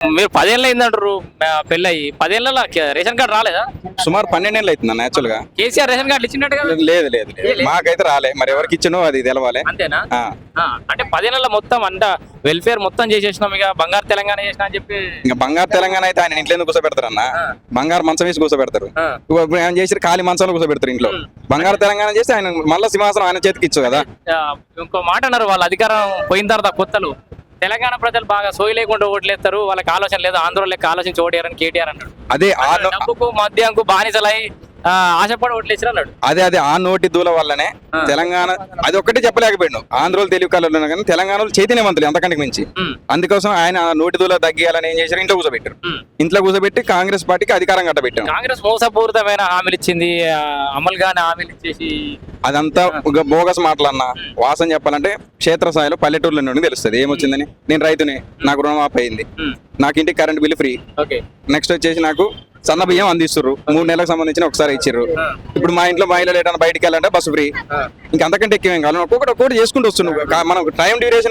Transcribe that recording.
మీరు పదేళ్ళు అయిందంటారు పెళ్ళయి. పదేళ్ళ రేషన్ కార్డు రాలేదా? సుమారు పన్నెండేళ్ళు అవుతుంది అన్న యాక్చువల్గా. కేసీఆర్ రేషన్ కార్డు ఇచ్చినట్టు కదా? లేదు లేదు మాకైతే రాలే. మరి ఎవరికి ఇచ్చినో అది తెలవాలి. అంతేనా? అంటే పదేళ్ళ మొత్తం అంట వెల్ఫేర్ మొత్తం చేసేసినాం ఇక. బంగారు తెలంగాణ చేసిన అని చెప్పి ఇంకా బంగారు తెలంగాణ అయితే ఆయన ఇంట్లో కూర్చోబెడతారు అన్న. బంగారు మంచం వేసి కూర్చోబెడతారు. ఇప్పుడు ఆయన చేసి ఖాళీ మంచంలో కూర్చోబెడతారు ఇంట్లో. బంగారు తెలంగాణ చేసి ఆయన మళ్ళీ సింహాసనం ఆయన చేతికి ఇచ్చు కదా. ఇంకో మాట అన్నారు వాళ్ళ అధికారం పోయిన తర్వాత కొత్తలు. తెలంగాణ ప్రజలు బాగా సోయి లేకుండా ఓట్లేస్తారు. వాళ్ళకి ఆలోచన లేదు. ఆంధ్ర లెక్క ఆలోచించి ఓటేయారని కేటీఆర్ అన్నాడు. అదే డబ్బుకు మద్యంకు బానిసలై ఆశపడి ఓట్లేసారు అన్నాడు? అదే అదే ఆ నోటి దూల వల్లనే. తెలంగాణ అది ఒక్కటి చెప్పలేకపోయాడు. ఆంధ్రోలు తెలివి కళ్ళు కానీ తెలంగాణలో చైతన్యవంతులు ఎంతకంటే మించి. అందుకోసం ఆయన ఆ నోటి దూల తగ్గియాలని ఏం చేశారు? ఇంట్లో కూర్చోబెట్టారు. ఇంట్లో కూర్చోబెట్టి కాంగ్రెస్ పార్టీకి అధికారం కట్టబెట్టాం కాంగ్రెస్ మోసపూరితమైన హామీలు ఇచ్చింది అమలు గాని హామీలు ఇచ్చేసి అదంతా బోగస్ మాటలన్న. వాసన చెప్పాలంటే క్షేత్రస్థాయిలో పల్లెటూరులో నుండి తెలుస్తుంది. ఏమొచ్చిందని? నేను రైతుని నాకు రుణమాఫీ అయింది నాకు ఇంటికి current bill free. Okay. Next వచ్చేసి నాకు సన్న బియ్యం అందిస్తుర్రు. మూడు నెలలకు సంబంధించిన ఒకసారి ఇచ్చిర్రు. ఆ, ఇప్పుడు మా ఇంట్లో మహిళలు ఏదైనా బయటికి వెళ్ళాలంటే బస్సు ఫ్రీ. ఇంకా అంతకంటే ఎక్కువ ఏం కావాలి ఒక్కొక్కటి ఒక్కొక్కటి చేసుకుంటూ వస్తున్నావు మనం టైం డ్యూరేషన్